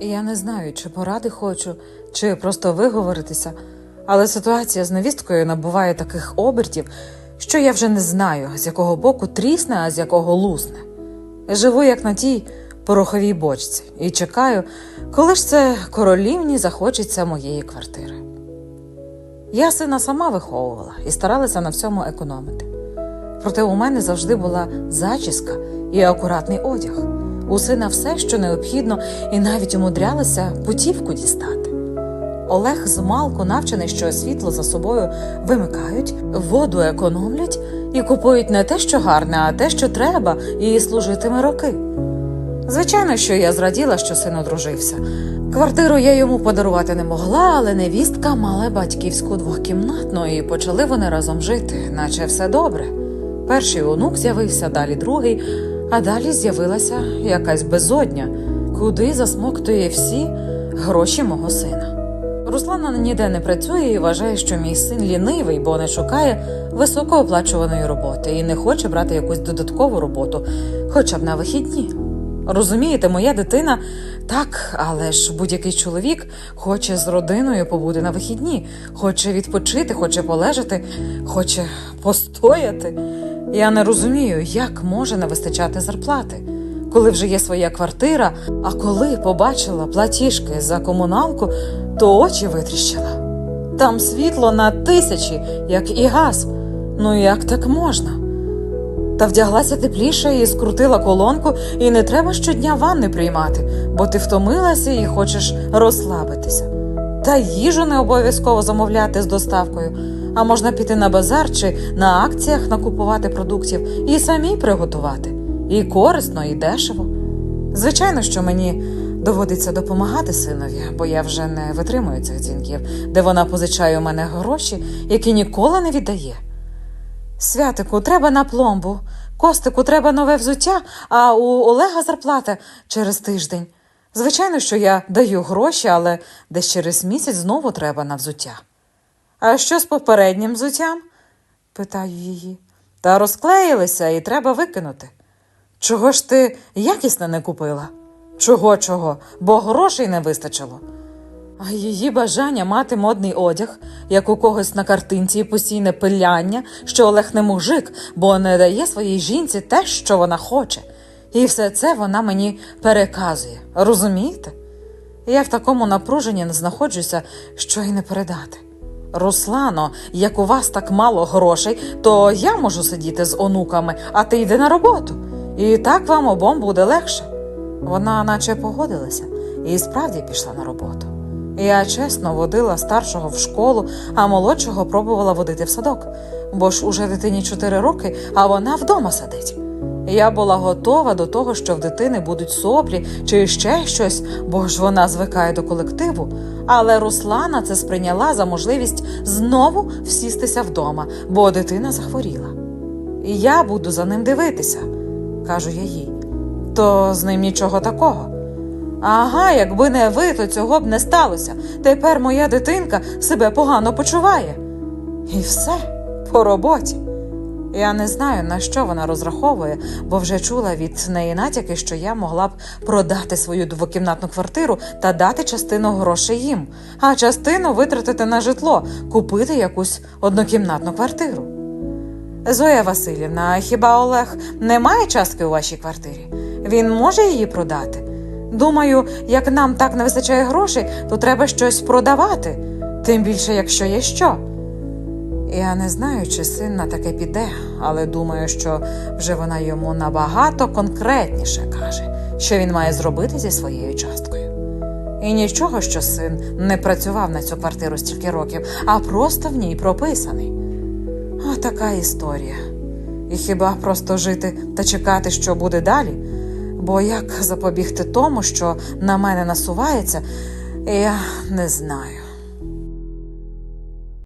Я не знаю, чи поради хочу, чи просто виговоритися, але ситуація з невісткою набуває таких обертів, що я вже не знаю, з якого боку трісне, а з якого лусне. Живу як на тій пороховій бочці і чекаю, коли ж це королівні захочеться моєї квартири. Я сина сама виховувала і старалася на всьому економити. Проте у мене завжди була зачіска і акуратний одяг. У сина все, що необхідно, і навіть умудрялися путівку дістати. Олег з малку навчений, що світло за собою вимикають, воду економлять і купують не те, що гарне, а те, що треба, і служитиме роки. Звичайно, що я зраділа, що син одружився. Квартиру я йому подарувати не могла, але невістка мала батьківську двохкімнатну, і почали вони разом жити, наче все добре. Перший онук з'явився, далі другий, а далі з'явилася якась безодня, куди засмоктує всі гроші мого сина. Руслана ніде не працює і вважає, що мій син лінивий, бо не шукає високооплачуваної роботи і не хоче брати якусь додаткову роботу, хоча б на вихідні. Розумієте, моя дитина так, але ж будь-який чоловік хоче з родиною побути на вихідні, хоче відпочити, хоче полежати, хоче постояти. Я не розумію, як може не вистачати зарплати, коли вже є своя квартира, а коли побачила платіжки за комуналку, то очі витріщила. Там світло на тисячі, як і газ. Ну як так можна? Та вдяглася тепліше і скрутила колонку, і не треба щодня ванни приймати, бо ти втомилася і хочеш розслабитися. Та їжу не обов'язково замовляти з доставкою, а можна піти на базар чи на акціях накупувати продуктів і самі приготувати. І корисно, і дешево. Звичайно, що мені доводиться допомагати синові, бо я вже не витримую цих дзвінків, де вона позичає у мене гроші, які ніколи не віддає. Святику, треба на пломбу. Костику, треба нове взуття, а у Олега зарплата через тиждень. Звичайно, що я даю гроші, але десь через місяць знову треба на взуття. А що з попереднім взуттям? питаю її. Та розклеїлися і треба викинути. Чого ж ти якісне не купила? Чого, чого? Бо грошей не вистачило. А її бажання мати модний одяг, як у когось на картинці, і постійне пиляння, що Олег не мужик, бо не дає своїй жінці те, що вона хоче. І все це вона мені переказує. Розумієте? Я в такому напруженні не знаходжуся, що й не передати. Руслано, як у вас так мало грошей, то я можу сидіти з онуками, а ти йди на роботу. І так вам обом буде легше. Вона наче погодилася і справді пішла на роботу. Я чесно водила старшого в школу, а молодшого пробувала водити в садок, бо ж уже дитині 4 роки, а вона вдома сидить. Я була готова до того, що в дитини будуть соплі чи ще щось, бо ж вона звикає до колективу. Але Руслана це сприйняла за можливість знову всістися вдома, бо дитина захворіла. Я буду за ним дивитися, кажу я їй. То з ним нічого такого. Ага, якби не ви, то цього б не сталося. Тепер моя дитинка себе погано почуває. І все по роботі. Я не знаю, на що вона розраховує, бо вже чула від неї натяки, що я могла б продати свою двокімнатну квартиру та дати частину грошей їм, а частину витратити на житло, купити якусь однокімнатну квартиру. Зоя Васильівна, хіба Олег не має частки у вашій квартирі? Він може її продати? Думаю, як нам так не вистачає грошей, то треба щось продавати, тим більше, якщо є що. Я не знаю, чи син на таке піде, але думаю, що вже вона йому набагато конкретніше каже, що він має зробити зі своєю часткою. І нічого, що син не працював на цю квартиру стільки років, а просто в ній прописаний. А така історія. І хіба просто жити та чекати, що буде далі? Бо як запобігти тому, що на мене насувається, я не знаю.